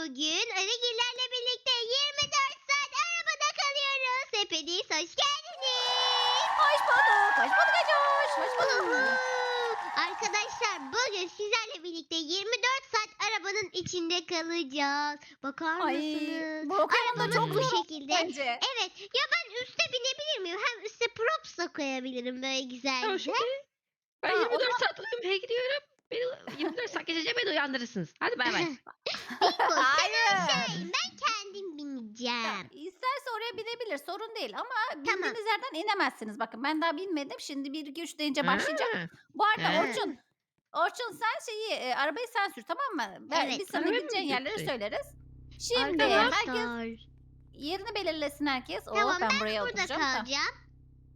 bugün Arıgillerle birlikte 24 saat arabada kalıyoruz. Hepiniz hoş geldiniz. Hoş bulduk. Hoş bulduk Acoş. Hoş bulduk. Arkadaşlar bugün sizlerle birlikte 24 saat arabanın içinde kalacağız. Bakar Ay, mısınız? bu Arabamız çok bu şekilde. Bence. Evet ya ben üste binebilir miyim? Hem üste props da koyabilirim böyle güzel güzel. ben Tamam, o 24 zaman- saat uyumaya gidiyorum. Beni 24 saat geçince beni uyandırırsınız. Hadi bay bay. Hayır. şey ben kendim bineceğim. İsterse oraya binebilir. Sorun değil. Ama Tamam. bindiğiniz yerden inemezsiniz. Bakın ben daha binmedim. Şimdi 1 2 3 deyince başlayacağım. Ha, Bu arada He. Orçun Orçun sen şeyi e, arabayı sen sür tamam mı? Ben, Evet, biz sana arabayı mı gideceğin yerleri söyleriz. Şimdi Arkadaşlar. herkes yerini belirlesin herkes. Oo, Tamam, ben, buraya Burada oturacağım. Tamam. kalacağım.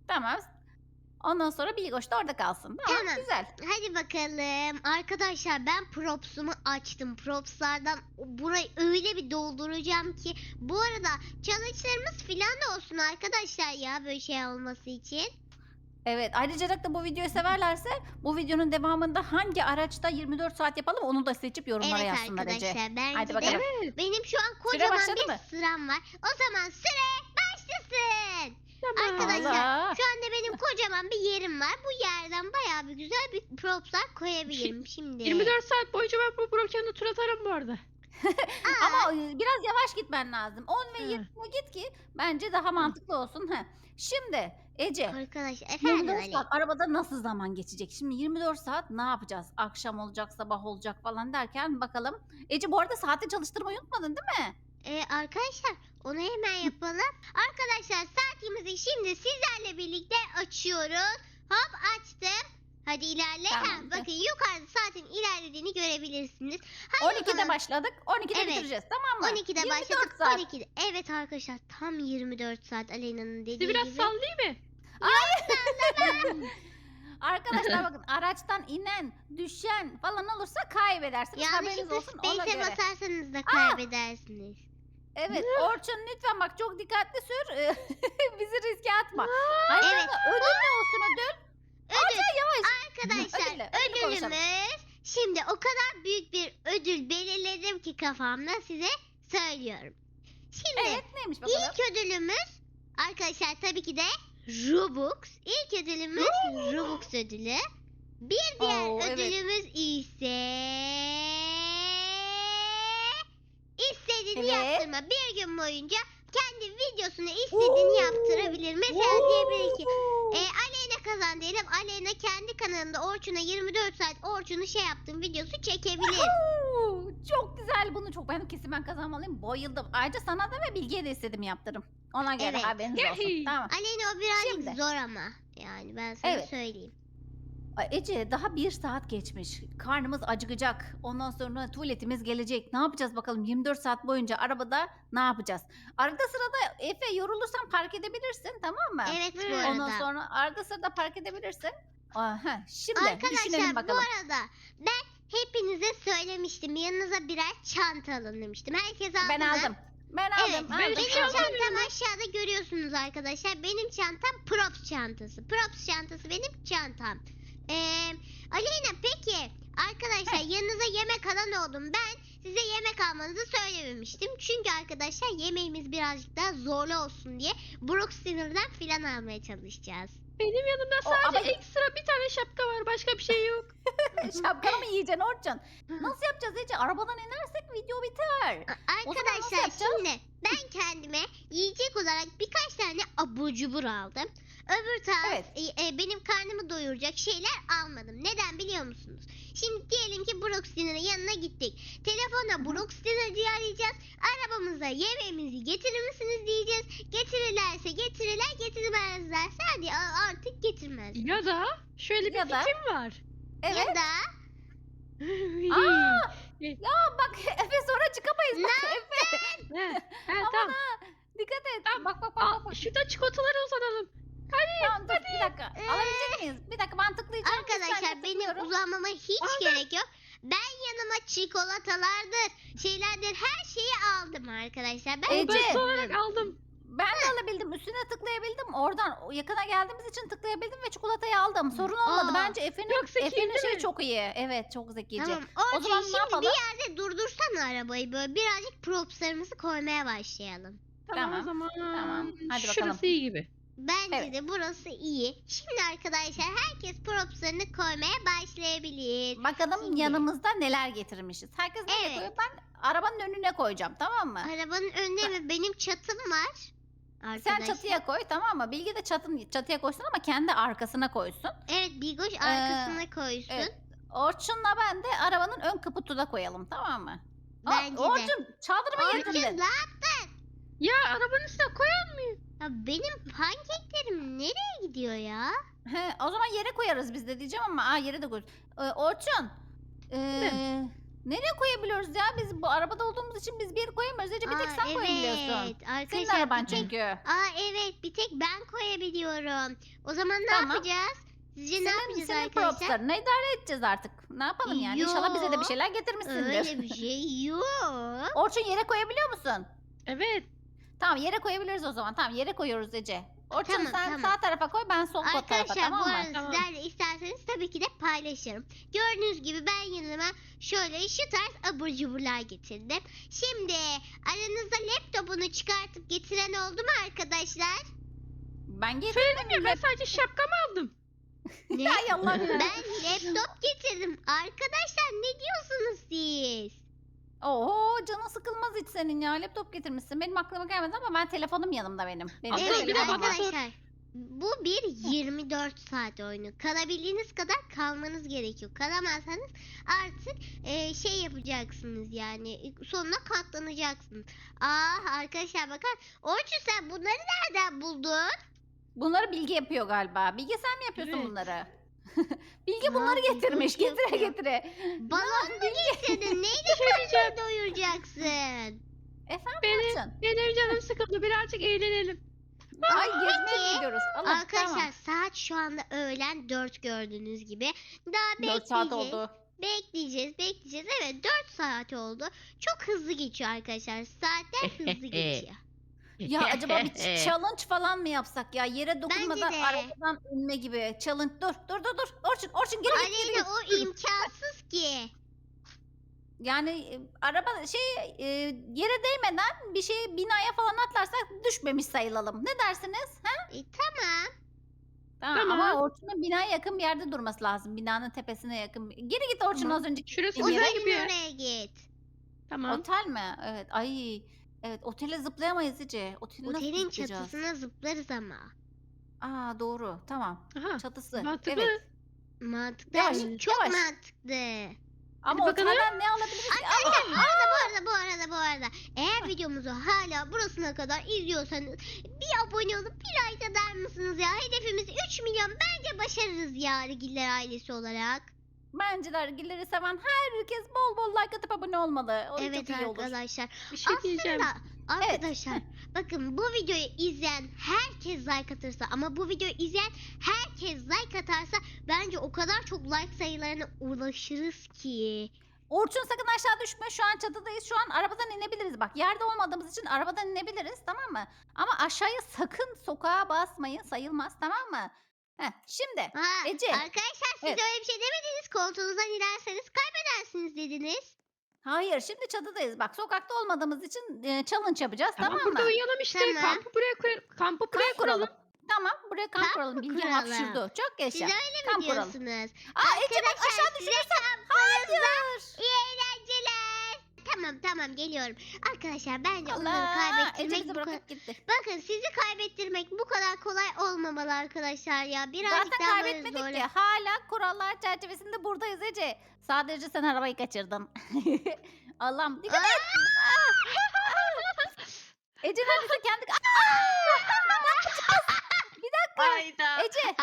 tamam. Ondan sonra Bilgoş da orada kalsın. Tamam, Tamam. güzel. Hadi bakalım. Arkadaşlar ben propsumu açtım. Propslardan burayı öyle bir dolduracağım ki. Bu arada challenge'larımız filan da olsun arkadaşlar ya böyle şey olması için. Evet ayrıca da bu videoyu severlerse bu videonun devamında hangi araçta 24 saat yapalım onu da seçip yorumlara evet yazsınlar Ece. arkadaşlar bence Hadi bakalım. Benim şu an kocaman başladı bir mı? sıram var. O zaman süre başlasın. Tamam. Arkadaşlar. Şu anda benim kocaman bir yerim var. Bu yerden bayağı bir güzel bir propslar koyabilirim şimdi. 24 saat boyunca ben bu programda tur atarım bu arada. Ama biraz yavaş gitmen lazım. 10 ve Hı. 20'ye git ki bence daha mantıklı olsun. Heh. Şimdi Ece Arkadaşlar efendim 24 Ali. saat arabada nasıl zaman geçecek? Şimdi 24 saat ne yapacağız? Akşam olacak, sabah olacak falan derken bakalım. Ece bu arada saati çalıştırmayı unutmadın değil mi? Ee, arkadaşlar onu hemen yapalım. Arkadaşlar saatimizi şimdi sizlerle birlikte açıyoruz. Hop açtım. Hadi ilerle. Ha, bakın yukarıda saatin ilerlediğini görebilirsiniz. Hadi 12'de bakalım. başladık. 12'de Evet. bitireceğiz tamam mı? 12'de 24 başladık. saat. 12'de. Evet arkadaşlar tam 24 saat Aleyna'nın dediği Sizi biraz gibi. sallayayım mı? Arkadaşlar bakın araçtan inen, düşen falan olursa kaybedersiniz. Haberiniz Yanlışlıkla olsun ona space'e göre. basarsanız da kaybedersiniz. Evet Orçun lütfen bak çok dikkatli sür. Bizi riske atma. Hayır Evet. ödül ne olsun ödül? Ödül. Yavaş. Arkadaşlar Ödülle, ödülü konuşalım. ödülümüz şimdi o kadar büyük bir ödül belirledim ki kafamda size söylüyorum. Şimdi Evet neymiş bakalım? ilk ödülümüz arkadaşlar tabii ki de Robux. İlk ödülümüz Robux ödülü. Bir diğer Oo, evet. ödülümüz ise istediğini Evet. yaptırma. Bir gün boyunca kendi videosunu istediğini yaptırabilir. Mesela diyebilir ki e, Aleyna kazan diyelim. Aleyna kendi kanalında Orçun'a 24 saat Orçun'u şey yaptım videosu çekebilir. Oo, çok güzel bunu çok ben kesin ben kazanmalıyım. Bayıldım. Ayrıca sana da ve Bilge'ye de istedim yaptırım. Ona göre Evet. haberiniz olsun. Tamam. Aleyna o birazcık Şimdi. zor ama. Yani ben sana Evet. söyleyeyim. Ay, Ece daha bir saat geçmiş. Karnımız acıkacak. Ondan sonra tuvaletimiz gelecek. Ne yapacağız bakalım 24 saat boyunca arabada ne yapacağız? Arada sırada Efe yorulursan park edebilirsin tamam mı? Evet bu arada. Ondan sonra arada sırada park edebilirsin. Aha, şimdi Arkadaşlar düşünelim bu bakalım. arada ben hepinize söylemiştim. Yanınıza birer çanta alın demiştim. Herkes aldı Ben mı? aldım. Ben Evet, aldım. aldım. benim çantam aşağıda görüyorsunuz arkadaşlar. Benim çantam props çantası. Props çantası benim çantam. Ee, Aleyna peki arkadaşlar yanınıza yemek alan oldum. Ben size yemek almanızı söylememiştim. Çünkü arkadaşlar yemeğimiz birazcık daha zorlu olsun diye Brooks Dinner'dan filan almaya çalışacağız. Benim yanımda O, sadece ama- ekstra bir tane şapka var. Başka bir şey yok. Şapkanı mı yiyeceksin Orçun? Nasıl yapacağız Ece? Arabadan inersek video biter. A- O zaman nasıl Arkadaşlar yapacağız? şimdi ben kendime yiyecek olarak birkaç tane abur cubur aldım. Öbür taraf Evet. e, e, benim karnımı doyuracak şeyler almadım. Neden biliyor musunuz? Şimdi diyelim ki Brooks Dinner'ın yanına gittik. Telefonla Brooks Dinner'cıyı arayacağız. Arabamıza yemeğimizi getirir misiniz diyeceğiz. Getirirlerse getirirler, getirmezlerse hadi artık getirmez. Ya da şöyle bir Ya da- fikrim var. Evet. Ya da Aa, ya bak Efe sonra çıkamayız. Bak, Efe. Aman tamam. ha. Dikkat et. Tamam. Bak bak bak. bak, Aa, bak. şurada çikolataları uzanalım. Tamam dur bir dakika. Ee, Alabilecek miyiz? Bir dakika ben tıklayacağım. bir Arkadaşlar benim tıklıyorum. uzanmama hiç Aldım. gerek yok. Ben yanıma çikolatalardır, şeylerdir her şeyi aldım arkadaşlar. Ben Ece. Ben olarak aldım. Ben de alabildim. Üstüne tıklayabildim. Oradan o yakına geldiğimiz için tıklayabildim ve çikolatayı aldım. Sorun olmadı. Aa, Bence Efe'nin zekiyim Efe'nin değil şeyi mi? çok iyi. Evet çok zekice. Tamam. O Orçun zaman ne şimdi yapalım? bir yerde durdursak açsana arabayı böyle birazcık propslarımızı koymaya başlayalım. Tamam, Tamam, o zaman. tamam. Hadi Şurası bakalım. iyi gibi. Bence Evet. de burası iyi. Şimdi arkadaşlar herkes propslarını koymaya başlayabilir. Bakalım Şimdi. yanımızda neler getirmişiz. Herkes nereye Evet. koyuyor? Ben arabanın önüne koyacağım tamam mı? Arabanın önüne mi? Benim çatım var. Sen Arkadaşlar. çatıya koy tamam mı? Bilge de çatın, çatıya koysun ama kendi arkasına koysun. Evet Bigoş arkasına koysun. Ee, evet. Orçun'la ben de arabanın ön kaputuna koyalım tamam mı? Aa, Bence de. Orçun çaldırma Orçun yedin. lan Ya arabanın üstüne koyan ya benim pankeklerim nereye gidiyor ya? He, o zaman yere koyarız biz de diyeceğim ama aa, yere de koyarız. Ee, Orçun. ee, nereye koyabiliyoruz ya? Biz bu arabada olduğumuz için biz bir yere koyamıyoruz. Ece bir tek sen koyabiliyorsun. Evet Senin arkadaşlar. araban çünkü. Aa evet bir tek ben koyabiliyorum. O zaman ne Tamam. yapacağız? Sizce ne Senin, yapacağız senin arkadaşlar? propslarını idare edeceğiz artık. Ne yapalım yani? İnşallah bize de bir şeyler getirmişsindir. Öyle bir şey yok. Orçun yere koyabiliyor musun? Evet. Tamam yere koyabiliriz o zaman. Tamam yere koyuyoruz Ece. Orçun Tamam, sen tamam. sağ tarafa koy ben sol tarafa Arkadaşlar tamam mı? arada Tamam. sizler de isterseniz tabii ki de paylaşırım. Gördüğünüz gibi ben yanıma şöyle şu tarz abur cuburlar getirdim. Şimdi aranızda laptopunu çıkartıp getiren oldu mu arkadaşlar? Ben getirdim. Söyledim ya ben sadece şapkamı aldım. Ne? Ay Allah'ım ben laptop getirdim. Arkadaşlar? Oo canın sıkılmaz hiç senin ya. Laptop getirmişsin. Benim aklıma gelmedi ama ben telefonum yanımda benim. benim Abla, Evet bir de bana arkadaşlar. Bu bir 24 saat oyunu. Kalabildiğiniz kadar kalmanız gerekiyor. Kalamazsanız artık e, şey yapacaksınız yani sonuna katlanacaksınız. Aa arkadaşlar bakın. Orçun sen bunları nereden buldun? Bunları Bilge yapıyor galiba. Bilge sen mi yapıyorsun Evet. bunları? Bilge bunları getirmiş. şey Getire yapıyor. getire. Balon mu getirdin? Neyle şey diyeceğim. karnını doyuracaksın? Efendim Benim, Orçun? benim canım sıkıldı. Birazcık eğlenelim. Ay gezmeye Peki, gidiyoruz. Allah Arkadaşlar saat şu anda öğlen 4 gördüğünüz gibi. Daha tamam. 4 saat bekleyeceğiz. oldu. Bekleyeceğiz, bekleyeceğiz. Evet 4 saat oldu. Çok hızlı geçiyor arkadaşlar. Saatler hızlı geçiyor. Ya acaba bir challenge falan mı yapsak ya? Yere dokunmadan de. arabadan inme gibi. Challenge. Dur dur dur dur. Orçun Orçun geri git. geri Aleyna o imkansız ki. Yani e, araba şey e, yere değmeden bir şey binaya falan atlarsak düşmemiş sayılalım. Ne dersiniz? Ha? E, tamam. Tamam, Tamam. ama Orçun'un binaya yakın bir yerde durması lazım. Binanın tepesine yakın. Geri git Orçun Tamam. az önceki Şurası güzel gibi. Otelin oraya git. Tamam. Otel mi? Evet. Ay. Evet otele zıplayamayız Ece. Nasıl Otelin zıplayacağız? çatısına zıplarız ama. Aa doğru. Tamam. Aha. Çatısı. Mantıklı. Evet. Mantıklı. Yavaş, çok yavaş. mantıklı. Ama bakalım. otelden ne alabiliriz? ki? Aa, bu arada bu arada bu arada bu arada eğer videomuzu hala burasına kadar izliyorsanız bir abone olup bir like eder misiniz ya? Hedefimiz 3 milyon bence başarırız ya Rigiller ailesi olarak. Bence de ergilleri seven herkes bol bol like atıp abone olmalı. O evet çok iyi olur. arkadaşlar. Bir şey diyeceğim. Aslında arkadaşlar bakın bu videoyu izleyen herkes like atarsa ama bu videoyu izleyen herkes like atarsa bence o kadar çok like sayılarına ulaşırız ki. Orçun sakın aşağı düşme. Şu an çatıdayız. Şu an arabadan inebiliriz. Bak yerde olmadığımız için arabadan inebiliriz tamam mı? Ama aşağıya sakın sokağa basmayın. Sayılmaz tamam mı? Heh, şimdi Ha, Ece. Arkadaşlar siz Evet. öyle bir şey demediniz. Koltuğunuzdan inerseniz kaybedersiniz dediniz. hayır şimdi çatıdayız. Bak sokakta olmadığımız için e, challenge yapacağız Tamam, tamam, burada mı? uyuyalım işte. Tamam. Kampı buraya koyalım. Kampı buraya Kamp kuralım. kuralım. Tamam buraya kamp, Kamp kuralım. mı Bilgi kuralım? hapşurdu. Çok Siz yaşa. öyle mi Kamp kuralım. diyorsunuz? Aa Ece bak Arkadaşlar aşağı size düşürürsen. Hayır. iyi eğlenceler. Tamam tamam geliyorum. Arkadaşlar bence onları Allah. Ece kaybettirmek bu kadar... gitti. Bakın sizi kaybettirmek bu kadar kolay olmalı arkadaşlar ya. Birazcık Zaten daha böyle kaybetmedik zorla- ki. Hala kurallar çerçevesinde buradayız Ece. Sadece sen arabayı kaçırdın. Allah'ım dikkat et. Ece neredeyse kendi... Aa! Hayda. Ece.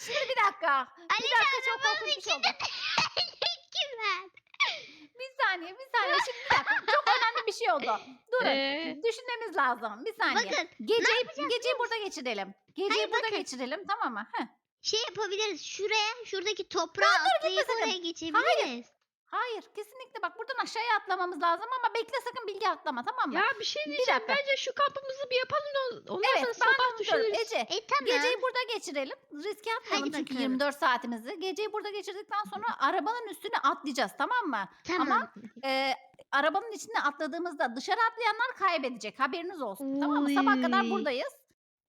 Şimdi bir dakika. Bir dakika çok korkunç bir şey oldu. Saniye bir saniye. Şimdi bir dakika. Çok önemli bir şey oldu. Durun. Ee? Düşünmemiz lazım. Bir saniye. Bakın Geceyi, geceyi burada geçirelim. Geceyi Hayır, burada bakın. geçirelim tamam mı? Heh. şey yapabiliriz. Şuraya şuradaki toprağa gitme atlayıp sakın. oraya geçebiliriz. Hayır kesinlikle bak buradan aşağıya atlamamız lazım ama bekle sakın bilgi atlama tamam mı? Ya bir şey diyeceğim. dakika. Bence şu kampımızı bir yapalım. da Ondan evet sonra sabah düşünürüz. Ece E tamam. geceyi burada geçirelim. Riske atmayalım Hadi çünkü bakalım. 24 saatimizi. Geceyi burada geçirdikten sonra arabanın üstüne atlayacağız tamam mı? Tamam. Ee, arabanın içine atladığımızda dışarı atlayanlar kaybedecek. Haberiniz olsun. Tamam mı? Sabah kadar Oy. buradayız.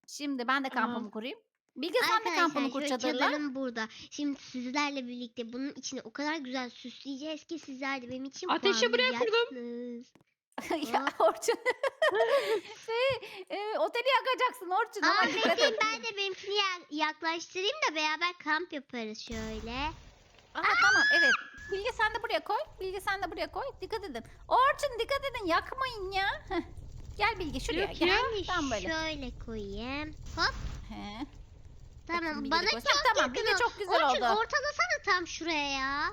Şimdi ben de kampımı kurayım. Bilge sen de kampını kur şöyle çadırla. çadırım burada. Şimdi sizlerle birlikte bunun içine o kadar güzel süsleyeceğiz ki sizler de benim için Ateşi buraya kurdum. ya Orçun. şey, e, oteli yakacaksın Orçun. Aa Ama dikkat Metin et. ben de benimkini ya- yaklaştırayım da beraber kamp yaparız şöyle. Aa, tamam evet. Bilge sen de buraya koy. Bilge sen de buraya koy. Dikkat edin. Orçun dikkat edin yakmayın ya. Heh. Gel Bilge şuraya Yok gel. Ben de Tam böyle. şöyle koyayım. Hop He. Tamam de bana koysun. çok Tamam, yakın Bilge ol. çok güzel Orçun oldu. ortalasana tam şuraya ya.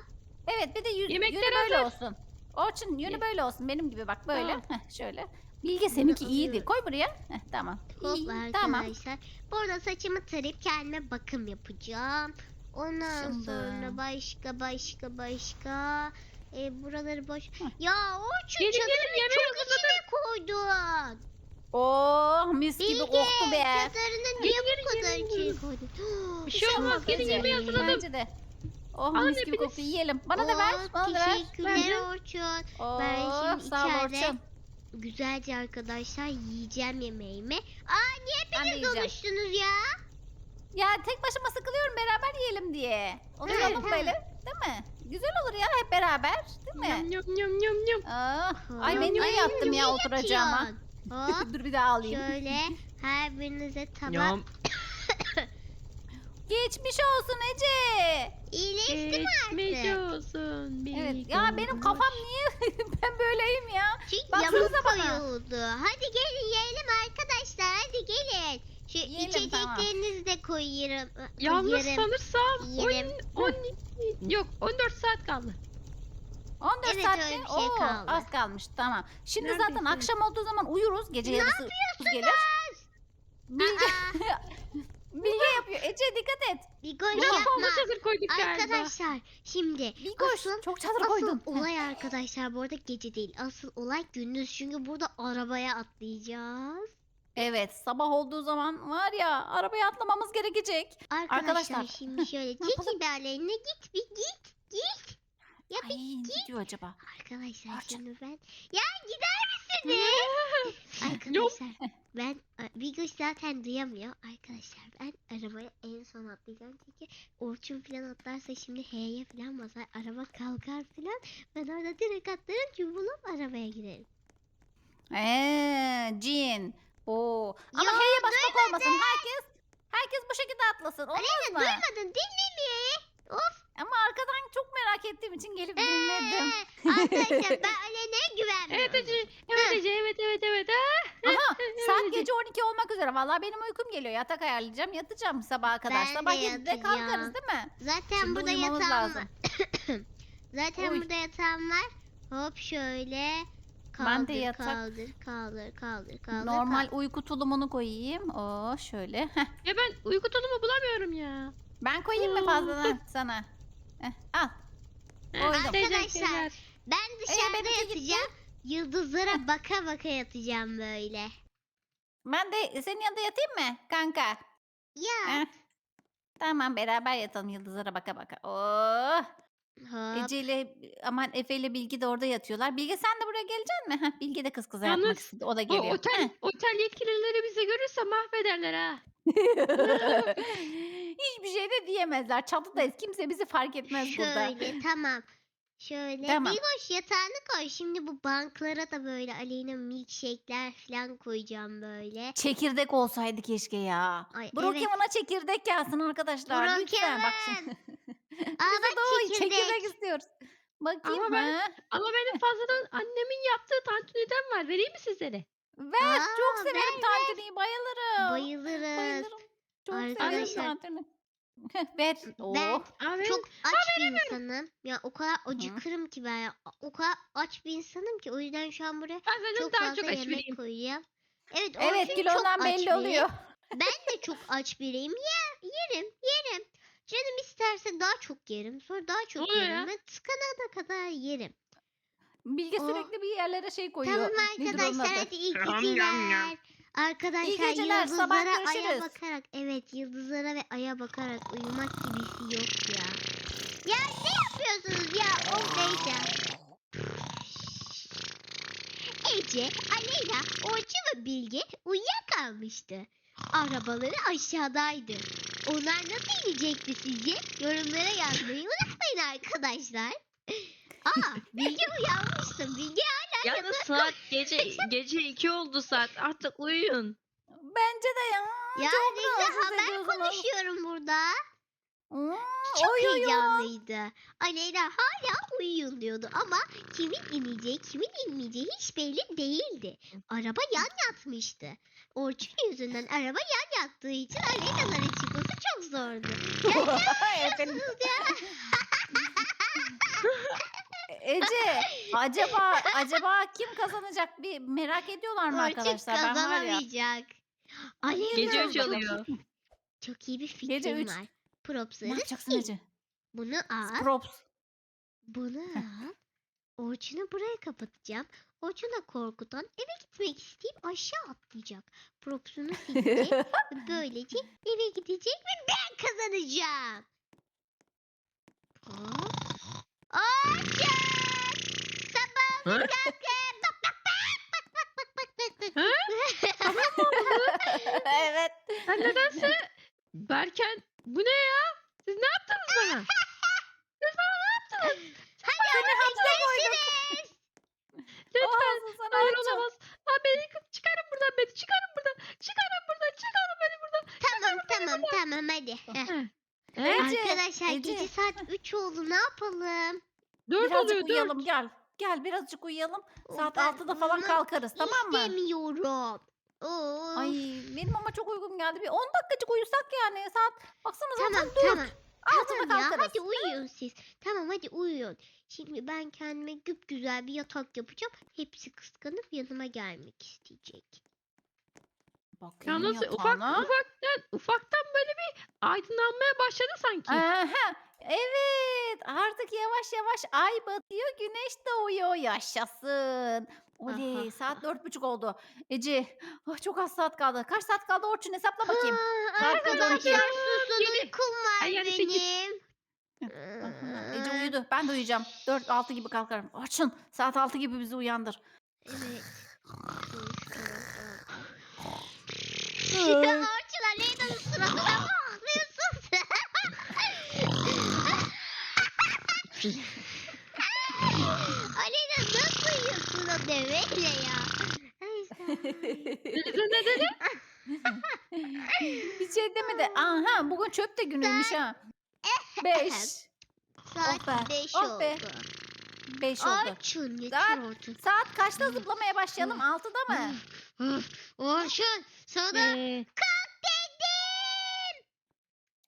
Evet bir de yürü, Yemekler yürü böyle hazır. olsun. Orçun yönü böyle olsun. Benim gibi bak böyle. Tamam. Heh, şöyle. Bilge seninki iyiydi. alıyorum. Koy buraya. Heh, tamam. Hop İyi, arkadaşlar. tamam. Burada saçımı tarayıp kendime bakım yapacağım. Ondan Şimdi. sonra başka başka başka. E, buraları boş. Heh. Ya Orçun Gelin, gelin, yemeği çok içine koydun. Oh mis gibi Bilge koktu be. çadırını niye bu kadar gelin. koydun? Bir şey olmaz. Gelin Bence- yemeği hazırladım. Bence de. Oh Alın mis gibi koktu. Yiyelim. Bana da ver. Oo, Bana da ver. Teşekkürler Orçun. Oh Ben şimdi sağ ol içeride Orçun. Güzelce arkadaşlar yiyeceğim yemeğimi. Aa niye Ben de hepiniz yiyeceğim. oluştunuz ya? Ya tek başıma sıkılıyorum beraber yiyelim diye. Oturalım Evet, böyle. Değil mi? Güzel olur ya hep beraber. Değil mi? Yum yum yum yum yum. Ah, ay ben niye Ay, yattım niye ya oturacağıma. yatıyorsun? Hop Dur bir daha alayım. şöyle her birinize tabak. Yum. Geçmiş olsun Ece. İyileşti mi Geçmiş artık? olsun. Evet ya benim kafam niye ben böyleyim ya? Çünkü Baksanıza yamuk bana. koyuldu. Hadi gelin yiyelim arkadaşlar. Hadi gelin. Şu Yiyelim, tamam. içeceklerinizi de koyuyorum. Yalnız koyarım. sanırsam Yerim. 10, 10 yok 14 saat kaldı. 14 Evet, saat öyle bir şey Oo, kaldı. az kalmış tamam. Şimdi zaten akşam olduğu zaman uyuruz. Gece Ne yarısı uykumuz gelir. Bilge, Aa, Bilge yapıyor. Ece dikkat et. Bigoş Biraz fazla yapma. çadır koyduk galiba. Arkadaşlar şimdi Bilgoş asıl, çok çadır asıl koydun. olay arkadaşlar bu arada gece değil. Asıl olay gündüz çünkü burada arabaya atlayacağız. Evet sabah olduğu zaman var ya arabaya atlamamız gerekecek. Arkadaşlar, Arkadaşlar, şimdi şöyle ne yapalım? çekil bir aleyhine git bir git git. Ya Ay ne diyor acaba? Arkadaşlar Orçun. şimdi ben... Ya gider misiniz? Arkadaşlar ben Bigoş zaten duyamıyor. Arkadaşlar ben arabaya en son atlayacağım çünkü Orçun falan atlarsa şimdi H'ye falan basar. Araba kalkar falan. Ben orada direkt atlarım bulup arabaya girerim. Eee cin. Oo. Ama Yo, H'ye basmak olmasın. Herkes herkes bu şekilde atlasın. Olmaz mı? Duymadın dinlemiyor. Of. Ama arkadan çok merak ettiğim için gelip dinledim. Arkadaşlar ben Alena'ya güvenmiyorum. Evet Ece. Evet Ece. Evet evet evet. Ha. Aha saat Ece. gece 12 olmak üzere. Vallahi benim uykum geliyor. Yatak ayarlayacağım. Yatacağım sabaha kadar. Ben de Sabah 7'de yatacağım. kalkarız değil mi? Zaten Şimdi burada uyumamız yatağım lazım. var. Zaten Uy. burada yatağım var. Hop şöyle. Kaldır, Ben de yatak- kaldır, kaldır, kaldır, kaldır. Normal uyku tulumunu koyayım. Oo şöyle. Heh. Ya ben uyku tulumu bulamıyorum ya. Ben koyayım mı fazladan sana? Heh, al. Koydum. Arkadaşlar, Ben dışarıda benimki gitti. yatacağım. Yıldızlara baka baka yatacağım böyle. Ben de senin yanında yatayım mı kanka? Ya. Heh. Tamam beraber yatalım yıldızlara baka baka. Oh. Hop. Ece ile aman Efe ile Bilge de orada yatıyorlar. Bilge sen de buraya geleceksin mi? Heh, Bilge de kız kıza yatmak istedi. O da O geliyor. otel, otel yetkilileri bizi görürse mahvederler ha. Hiçbir şey de diyemezler. Çatıdayız. Kimse bizi fark etmez burada. Şöyle tamam. Şöyle. Tamam. Bilgoş yatağını koy. Şimdi bu banklara da böyle Aleyna milkshake'ler falan koyacağım böyle. Çekirdek olsaydı keşke ya. Ay, Brookhaven'a çekirdek gelsin arkadaşlar. Lütfen bak. Şimdi. Aa Bize de o bak çekirdek. çekirdek. istiyoruz. Bakayım Ama ben- ha. Ama benim fazladan annemin yaptığı tantuniden var. Vereyim mi sizlere? Ver. Aa, çok severim ver, ver. tantuniyi. Bayılırım. Bayılırız. Bayılırım. Çok severim Arkadaşlar, tantuni. Ver. Ben Oh. Abi, çok aç bir insanım. Ya o kadar acıkırım ki ben. ya. O kadar aç bir insanım ki o yüzden şu an buraya ben senden çok daha fazla çok aç yemek biriyim. koyacağım. Evet, Evet Orçun çok kilondan aç belli biri. oluyor. Ben de çok aç biriyim. Ye, yerim, yerim. Canım isterse daha çok yerim. Sonra daha çok oluyor yerim. ya? Ve tıkanana kadar yerim. Bilge Oh. sürekli bir yerlere şey koyuyor. Tamam Nedir onun arkadaşlar adı? hadi iyi Yam, yam, geceler. Arkadaşlar geceler, yıldızlara aya bakarak evet yıldızlara ve aya bakarak uyumak gibisi yok ya. Ya ne yapıyorsunuz ya? Oh neyse. Ece, Aleyna, Orçu ve Bilge uyuyakalmıştı. Arabaları aşağıdaydı. Onlar nasıl inecekti sizce? Yorumlara yazmayı unutmayın arkadaşlar. Aa, Bilge uyanmışsın. Bilge Yalnız saat gece gece 2 oldu saat. Artık uyuyun. Bence de ya. Ya çok Neyse rahatsız haber ediyorsunuz. konuşuyorum burada. Hmm, Çok oy, oy, oy. heyecanlıydı. Aleyna hala uyuyun diyordu ama kimin ineceği kimin inmeyeceği hiç belli değildi. Araba yan yatmıştı. Orçun yüzünden araba yan yattığı için Aleyna'ların çıkması çok zordu. Efendim, Kız ya. Ece acaba acaba kim kazanacak bir merak ediyorlar mı Orçun arkadaşlar? Ben var ya. kazanamayacak. Aleyna Gece üç çok, oluyor. çok iyi bir fikrim Gece üç. var. Ne Propsları yapacaksın. Ece? Bunu al. Props. Bunu al. Orçun'u buraya kapatacağım. Orçun'u korkutan eve gitmek isteyip aşağı atlayacak. Props'unu silecek. ve böylece eve gidecek ve ben kazanacağım. Hop. Orçun! Sabah Ha? kalkın. Bak bak bak. Bak bak bak bak bak. evet. Sen nedense Berken bu ne ya? Siz ne yaptınız bana? Siz bana ne yaptınız? Seni hapse koyduk. Lütfen. Sana Hayır olamaz. Ha beni kı- çıkarın buradan beni. Çıkarın buradan. Çıkarın buradan. Çıkarın beni buradan. Tamam tamam tamam hadi. Ece, Arkadaşlar Ece. gece saat 3 oldu ne yapalım? Dört Birazcık oluyor dört. uyuyalım gel. Gel birazcık uyuyalım. Saat Ben 6'da falan uyumak kalkarız tamam mı? İstemiyorum. Of. Ay benim ama çok uygun geldi. Bir 10 dakikacık uyusak yani. Saat baksana zaten tamam 4. tamam. Altıda Tamam ya kalkarız. hadi uyuyun siz. Tamam hadi uyuyun. Şimdi ben kendime güp güzel bir yatak yapacağım. Hepsi kıskanıp yanıma gelmek isteyecek. Bakayım Ya nasıl ufak, yatağına. ufaktan, ufaktan böyle bir aydınlanmaya başladı sanki. Aha, evet artık yavaş yavaş ay batıyor güneş doğuyor yaşasın. Oley saat dört buçuk oldu. Ece ah, çok az saat kaldı. Kaç saat kaldı Orçun hesapla bakayım. Ha, Saat kaç oldu ki? arkadaşlar susun Yedi. var Ay, yani sekiz. benim. Ece uyudu ben de uyuyacağım. 4-6 gibi kalkarım. Orçun saat 6 gibi bizi uyandır. Evet. Orçun Aleyna'nın Aleyna nasıl uyuyorsun o deveyle ya? Size ne dedi? Bir şey demedi. Aha bugün çöp de günüymüş ha. 5. Saat Oh be, 5 oh be. oldu. 5 oldu. Orçun yeter Saat- Orçun. Saat kaçta zıplamaya başlayalım? 6'da mı? Orçun sana Ee.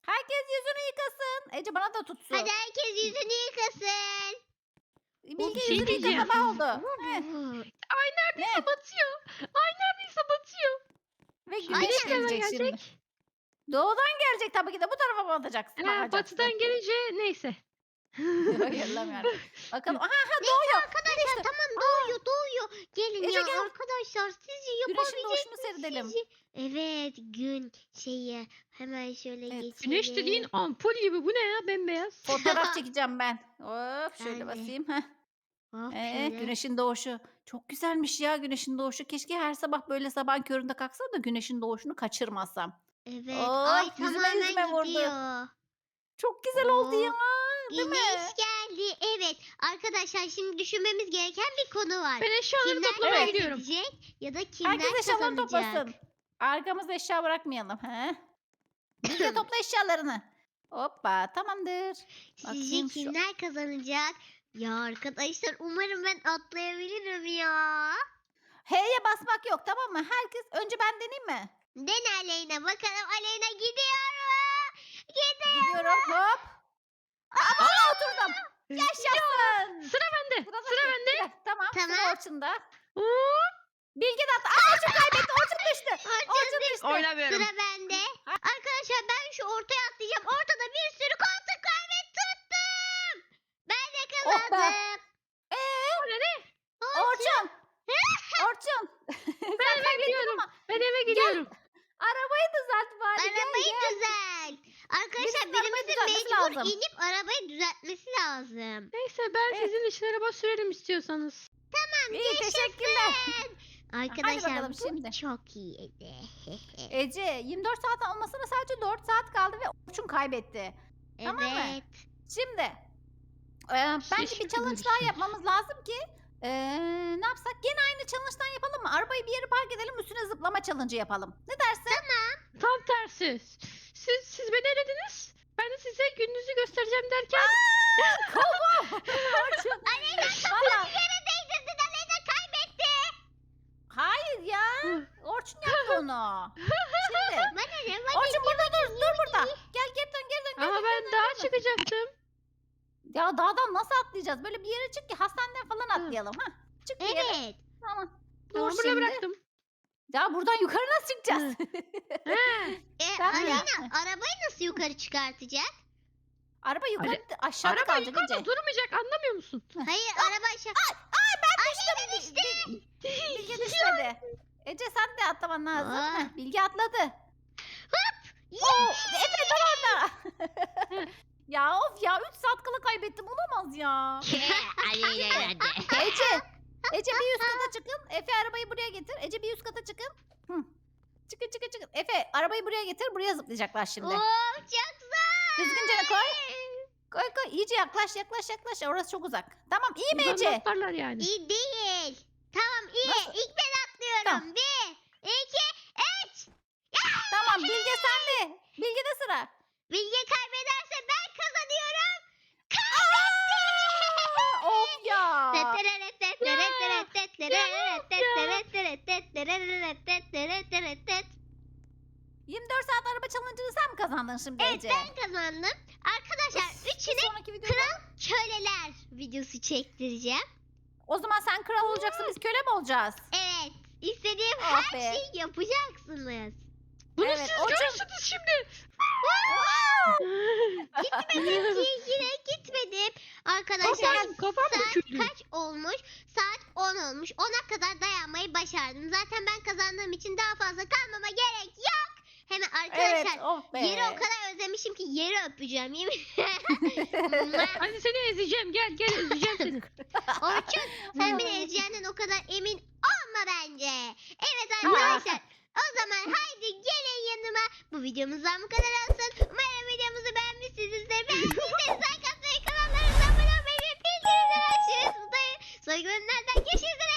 Herkes yüzünü yıkasın. Ece bana da tutsun. Hadi herkes yüzünü yıkasın. Bilge şey yüzünü diyeceğim. yıka sabah oldu. Heh, ay neredeyse Ne? batıyor. Ay neredeyse batıyor. Ve güneş nereden gelecek şimdi. gelecek? Doğudan gelecek tabii ki de bu tarafa. Ee, bakacaksın. batıdan gelince neyse. Yallamıyorum. Bakalım. Aha, aha doğuyor. Arkadaşlar tamam doğuyor doğuyor. Gelin Ece ya gel. arkadaşlar sizce Güneşin yapabilecek doğuşunu seyredelim. Evet gün şeyi hemen şöyle Evet, geçelim. Güneş dediğin ampul gibi. Bu ne ya bembeyaz? Fotoğraf çekeceğim ben. Hop şöyle Ben de. basayım. Heh. Hop Ee, şöyle. güneşin doğuşu. Çok güzelmiş ya güneşin doğuşu. Keşke her sabah böyle sabahın köründe kalksam da güneşin doğuşunu kaçırmasam. Evet Oh, ay yüzüme tamamen yüzüme vurdu. gidiyor. Çok güzel oldu ya. Değil mi? Güneş geldi. Evet arkadaşlar şimdi düşünmemiz gereken bir konu var. Ben eşyaları Kimler toplamaya gidiyorum. kaybedecek ya da kimler Herkes eşyalarını kazanacak? toplasın. Arkamızda eşya bırakmayalım. He? Bilge topla eşyalarını. Hoppa tamamdır. Sizce Bakayım şu- kimler kazanacak? Ya arkadaşlar umarım ben atlayabilirim ya. H'ye basmak yok tamam mı? Herkes önce ben deneyeyim mi? Den Aleyna bakalım Aleyna gidiyor mu? Gidiyor. Gidiyorum hop. Ama oturdum. Yaşasın. Sıra bende. Sıra bende. Tamam, Tamam. sıra Orçun'da. Oo, Bilge de attı. Aa, Orçun kaybetti. Orçun düştü. Orçun Orçun düştü. Oynamıyorum. Sıra bende. Arkadaşlar ben şu ortaya atlayacağım. Ortada bir sürü koltuk var ve tuttum. Ben de Oh. Eee ne ne? Orçun. Orçun. Ben eve gidiyorum. Ben eve gidiyorum. Arabayı düzelt bari. Arabayı gel. düzelt. Arkadaşlar Birisinin arabayı birimizin düzeltmesi mecbur lazım. inip arabayı düzeltmesi lazım. Neyse ben Evet. sizin için araba sürerim istiyorsanız. İyi teşekkürler. Arkadaşlar bakalım bu şimdi. çok iyiydi. Ece 24 saat olmasına sadece 4 saat kaldı ve Orçun kaybetti. Tamam mı? evet. Şimdi e, bence bir challenge daha yapmamız lazım ki e, ne yapsak gene aynı challenge'dan yapalım mı? Arabayı bir yere park edelim üstüne zıplama challenge yapalım. Ne dersin? Tam tersi. Siz, siz beni elediniz. Ben de size gününüzü göstereceğim derken Orçun. Valla Yere değdirdin Aleyna kaybetti. hayır ya. Orçun yaptı onu. Şimdi Bana ne? Bana Orçun burada dur dur burada. Gel geri dön geri dön. geri ama dön, ben geri dön, daha geri dön. çıkacaktım. Ya dağdan nasıl atlayacağız? Böyle bir yere çık ki hastaneden falan atlayalım. ha. Çık bir yere. Evet. Tamam. Tamam Dur burada şimdi. bıraktım. Ya buradan yukarı nasıl çıkacağız? He. E, Ben de Aleyna yaptım. arabayı nasıl yukarı çıkartacak? Araba yukarı aşağıda Araba kalacak yukarıda Ece. durmayacak anlamıyor musun? Hayır araba aşağı. Ay ben düştüm. Bilge düşmedi. Ece sen de atlaman lazım. Aa. Heh, Bilge atladı. Yee! Oo, Efe dur orada. ya of ya 3 saat kala kaybettim olamaz ya. Ece. Ece bir üst kata çıkın. Efe arabayı buraya getir. Ece bir üst kata çıkın. Hı. Çıkın çıkın çıkın. Efe arabayı buraya getir. Buraya zıplayacaklar şimdi. Oo çok zor. Düzgünce koy. Koy koy. İyice yaklaş yaklaş yaklaş. Orası çok uzak. Tamam iyi mi Ece? atlarlar yani. İyi değil. Tamam iyi. Nasıl? İlk ben atlıyorum. Tamam. Bir, iki, üç. Tamam Bilge sende. Bilge'de sıra. Bilge kaybederse ben kazanıyorum. Aa, of ya. 24 saat araba challenge'ını sen mi kazandın şimdi Evet Ece? ben kazandım. Arkadaşlar üçüne sonraki videoda. köleler videosu çektireceğim. O zaman sen kral olacaksın biz köle mi olacağız? Evet. istediğim Ah her be. şeyi yapacaksınız. Bunu Evet, siz Orçun- görürsünüz şimdi. Gitmedim yine gitmedim. Arkadaşlar Kafam, kafam saat büküldü. kaç olmuş? Saat 10 olmuş. 10'a kadar dayanmayı başardım. Zaten ben kazandığım için daha fazla kalmama gerek yok. Hemen Evet arkadaşlar oh be. yeri o kadar özlemişim ki yeri öpeceğim yemin. Hadi seni ezeceğim gel gel ezeceğim seni. Orçun sen beni ezeceğinden o kadar emin olma bence. Evet arkadaşlar o zaman haydi gelin yanıma. Bu videomuzdan bu kadar olsun. Umarım videomuzu beğenmişsinizdir. Beğendiyseniz like atmayı, kanallarımıza abone olmayı ve bildirimleri açmayı unutmayın. Sonraki bölümlerden görüşürüz.